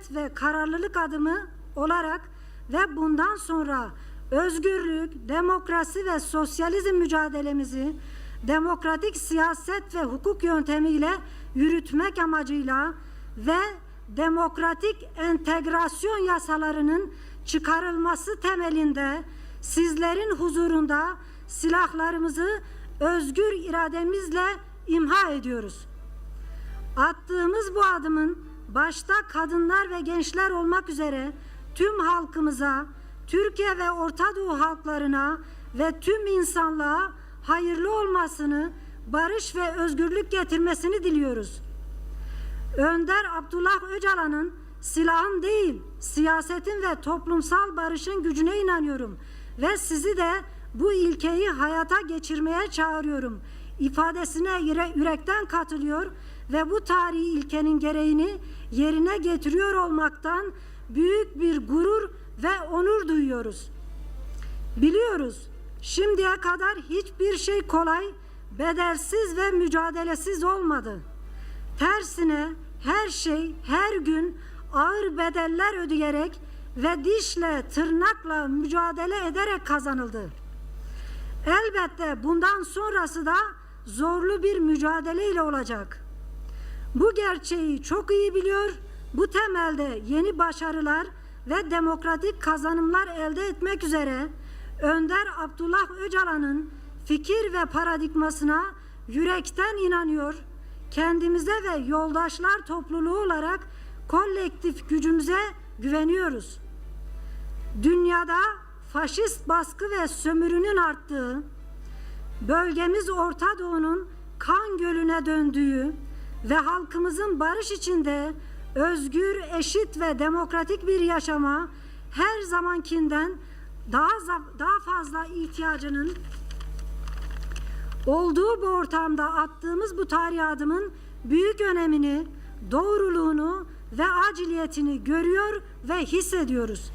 net ve kararlılık adımı olarak ve bundan sonra özgürlük, demokrasi ve sosyalizm mücadelemizi demokratik siyaset ve hukuk yöntemiyle yürütmek amacıyla ve demokratik entegrasyon yasalarının çıkarılması temelinde sizlerin huzurunda silahlarımızı özgür irademizle imha ediyoruz. Attığımız bu adımın başta kadınlar ve gençler olmak üzere tüm halkımıza, Türkiye ve Orta Doğu halklarına ve tüm insanlığa hayırlı olmasını, barış ve özgürlük getirmesini diliyoruz. Önder Abdullah Öcalan'ın silahın değil, siyasetin ve toplumsal barışın gücüne inanıyorum ve sizi de bu ilkeyi hayata geçirmeye çağırıyorum. ifadesine yüre- yürekten katılıyor ve bu tarihi ilkenin gereğini yerine getiriyor olmaktan büyük bir gurur ve onur duyuyoruz. Biliyoruz şimdiye kadar hiçbir şey kolay, bedelsiz ve mücadelesiz olmadı. Tersine her şey her gün ağır bedeller ödeyerek ve dişle tırnakla mücadele ederek kazanıldı. Elbette bundan sonrası da zorlu bir mücadeleyle olacak. Bu gerçeği çok iyi biliyor, bu temelde yeni başarılar ve demokratik kazanımlar elde etmek üzere Önder Abdullah Öcalan'ın fikir ve paradigmasına yürekten inanıyor, kendimize ve yoldaşlar topluluğu olarak kolektif gücümüze güveniyoruz. Dünyada faşist baskı ve sömürünün arttığı, bölgemiz Orta Doğu'nun kan gölüne döndüğü ve halkımızın barış içinde özgür, eşit ve demokratik bir yaşama her zamankinden daha daha fazla ihtiyacının olduğu bu ortamda attığımız bu tarihi adımın büyük önemini, doğruluğunu ve aciliyetini görüyor ve hissediyoruz.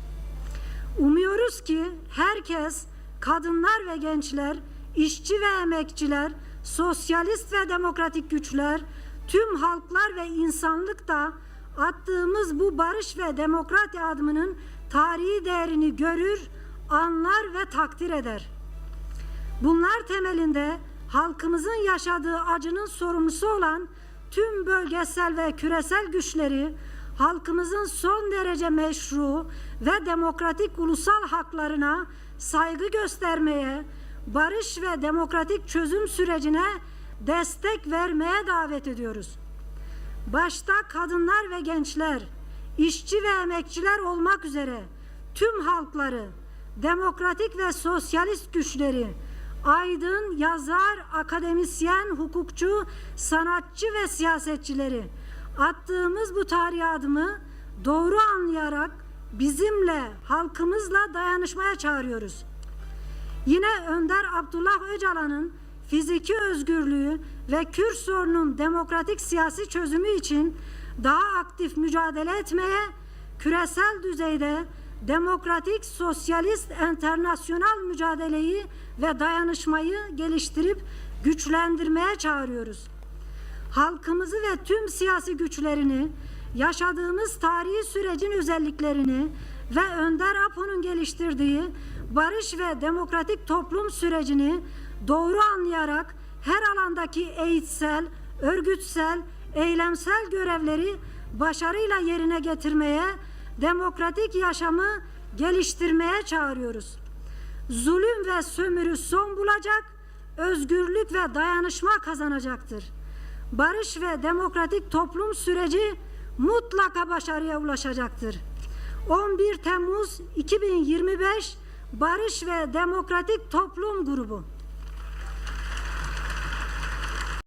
Umuyoruz ki herkes, kadınlar ve gençler, işçi ve emekçiler, sosyalist ve demokratik güçler, tüm halklar ve insanlık da attığımız bu barış ve demokrati adımının tarihi değerini görür, anlar ve takdir eder. Bunlar temelinde halkımızın yaşadığı acının sorumlusu olan tüm bölgesel ve küresel güçleri halkımızın son derece meşru ve demokratik ulusal haklarına saygı göstermeye, barış ve demokratik çözüm sürecine destek vermeye davet ediyoruz. Başta kadınlar ve gençler, işçi ve emekçiler olmak üzere tüm halkları, demokratik ve sosyalist güçleri, aydın, yazar, akademisyen, hukukçu, sanatçı ve siyasetçileri attığımız bu tarihi adımı doğru anlayarak bizimle, halkımızla dayanışmaya çağırıyoruz. Yine Önder Abdullah Öcalan'ın fiziki özgürlüğü ve Kürt sorunun demokratik siyasi çözümü için daha aktif mücadele etmeye, küresel düzeyde demokratik sosyalist enternasyonal mücadeleyi ve dayanışmayı geliştirip güçlendirmeye çağırıyoruz. Halkımızı ve tüm siyasi güçlerini, yaşadığımız tarihi sürecin özelliklerini ve Önder Apo'nun geliştirdiği barış ve demokratik toplum sürecini doğru anlayarak her alandaki eğitsel, örgütsel, eylemsel görevleri başarıyla yerine getirmeye, demokratik yaşamı geliştirmeye çağırıyoruz. Zulüm ve sömürü son bulacak, özgürlük ve dayanışma kazanacaktır. Barış ve demokratik toplum süreci mutlaka başarıya ulaşacaktır. 11 Temmuz 2025 Barış ve Demokratik Toplum Grubu